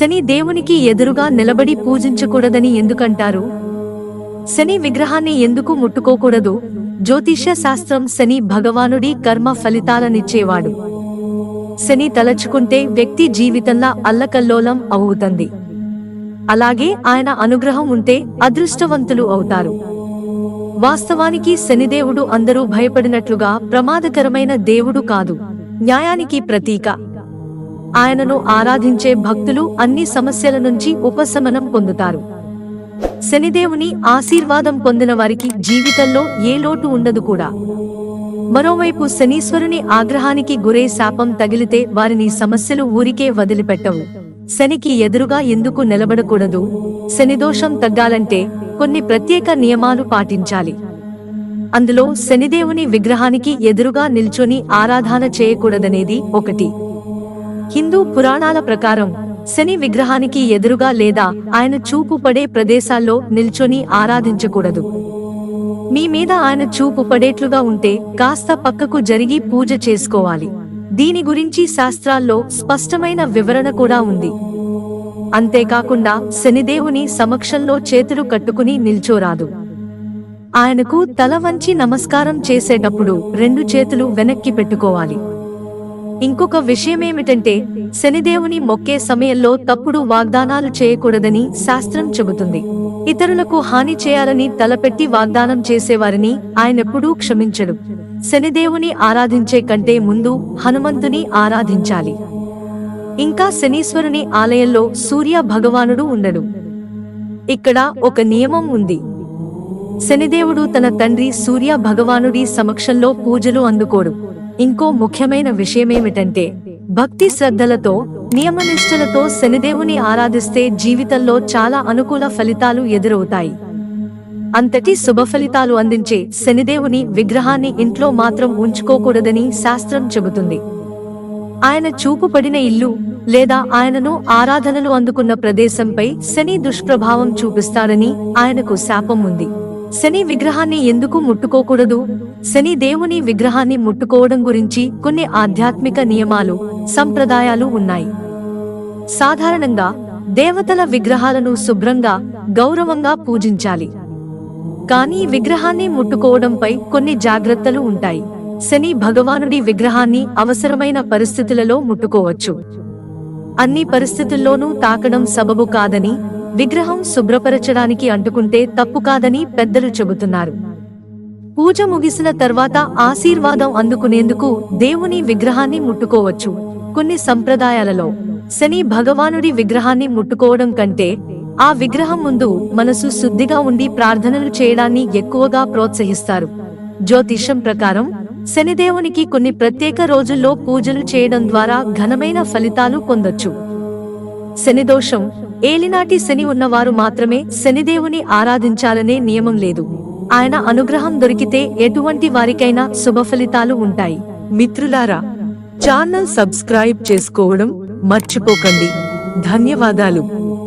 శని దేవునికి ఎదురుగా నిలబడి పూజించకూడదని ఎందుకంటారు? శని విగ్రహాన్ని ఎందుకు ముట్టుకోకూడదు? జ్యోతిష్య శాస్త్రం శని భగవానుడి కర్మ ఫలితాలనిచ్చేవాడు. శని తలచుకుంటే వ్యక్తి జీవితంలా అల్లకల్లోలం అవుతుంది. అలాగే ఆయన అనుగ్రహం ఉంటే అదృష్టవంతులు అవుతారు. వాస్తవానికి శనిదేవుడు అందరూ భయపడినట్లుగా ప్రమాదకరమైన దేవుడు కాదు. న్యాయానికి ప్రతీక. ఆయనను ఆరాధించే భక్తులు అన్ని సమస్యల నుంచి ఉపశమనం పొందుతారు. శనిదేవుని ఆశీర్వాదం పొందిన వారికి జీవితంలో ఏ లోటు ఉండదు కూడా. మరోవైపు శనీశ్వరుని ఆగ్రహానికి గురై శాపం తగిలితే వారిని సమస్యలు ఊరికే వదిలిపెట్టవు. శనికి ఎదురుగా ఎందుకు నిలబడకూడదు? శనిదోషం తగ్గాలంటే కొన్ని ప్రత్యేక నియమాలు పాటించాలి. అందులో శనిదేవుని విగ్రహానికి ఎదురుగా నిల్చొని ఆరాధన చేయకూడదనేది ఒకటి. హిందూ పురాణాల ప్రకారం శని విగ్రహానికి ఎదురుగా లేదా ఆయన చూపు పడే ప్రదేశాల్లో నిల్చొని ఆరాధించకూడదు. మీ మీద ఆయన చూపు పడేట్లుగా ఉంటే కాస్త పక్కకు జరిగి పూజ చేసుకోవాలి. దీని గురించి శాస్త్రాల్లో స్పష్టమైన వివరణ కూడా ఉంది. అంతేకాకుండా శనిదేవుని సమక్షంలో చేతులు కట్టుకుని నిల్చోరాదు. ఆయనకు తల వంచి నమస్కారం చేసేటప్పుడు రెండు చేతులు వెనక్కి పెట్టుకోవాలి. ఇంకొక విషయమేమిటంటే శనిదేవుని మొక్కే సమయంలో తప్పుడు వాగ్దానాలు చేయకూడదని శాస్త్రం చెబుతుంది. ఇతరులకు హాని చేయాలని తలపెట్టి వాగ్దానం చేసేవారిని ఆయనెప్పుడూ క్షమించడు. శనిదేవుని ఆరాధించే కంటే ముందు హనుమంతుని ఆరాధించాలి. ఇంకా శనీశ్వరుని ఆలయంలో సూర్య భగవానుడు ఉండడు. ఇక్కడ ఒక నియమం ఉంది. శనిదేవుడు తన తండ్రి సూర్య భగవానుడి సమక్షంలో పూజలు అందుకోడు. ఇంకో ముఖ్యమైన విషయమేమిటంటే భక్తి శ్రద్ధలతో నియమనిష్టలతో శనిదేవుని ఆరాధిస్తే జీవితంలో చాలా అనుకూల ఫలితాలు ఎదురవుతాయి. అంతటి శుభ ఫలితాలు అందించే శనిదేవుని విగ్రహాన్ని ఇంట్లో మాత్రం ఉంచుకోకూడదని శాస్త్రం చెబుతుంది. ఆయన చూపు పడిన ఇల్లు లేదా ఆయనను ఆరాధనలు అందుకున్న ప్రదేశంపై శని దుష్ప్రభావం చూపిస్తాడని ఆయనకు శాపం ఉంది. శని విగ్రహాన్ని ఎందుకు ముట్టుకోకూడదు? శని దేవుని విగ్రహాన్ని ముట్టుకోవడం గురించి కొన్ని ఆధ్యాత్మిక నియమాలు సంప్రదాయాలు ఉన్నాయి. సాధారణంగా దేవతల విగ్రహాలను శుభ్రంగా గౌరవంగా పూజించాలి. కానీ విగ్రహాన్ని ముట్టుకోవడంపై కొన్ని జాగ్రత్తలు ఉంటాయి. శని భగవానుడి విగ్రహాన్ని అవసరమైన పరిస్థితులలో ముట్టుకోవచ్చు. అన్ని పరిస్థితుల్లోనూ తాకడం సబబు కాదని విగ్రహం శుభ్రపరచడానికి అంటుకుంటే తప్పు కాదని పెద్దలు చెబుతున్నారు. పూజ ముగిసిన తర్వాత ఆశీర్వాదం అందుకునేందుకు దేవుని విగ్రహాన్ని ముట్టుకోవచ్చు. కొన్ని సంప్రదాయాలలో శని భగవానుడి విగ్రహాన్ని ముట్టుకోవడం కంటే ఆ విగ్రహం ముందు మనసు శుద్ధిగా ఉండి ప్రార్థనలు చేయడాన్ని ఎక్కువగా ప్రోత్సహిస్తారు. జ్యోతిషం ప్రకారం శనిదేవునికి కొన్ని ప్రత్యేక రోజుల్లో పూజలు చేయడం ద్వారా ఘనమైన ఫలితాలు పొందొచ్చు. శనిదోషం ఏలినాటి శని ఉన్నవారు మాత్రమే శనిదేవుని ఆరాధించాలనే నియమం లేదు. ఆయన అనుగ్రహం దొరికితే ఎటువంటి వారికైనా శుభ ఫలితాలు ఉంటాయి. మిత్రులారా ఛానల్ సబ్స్క్రైబ్ చేసుకోవడం మర్చిపోకండి. ధన్యవాదాలు.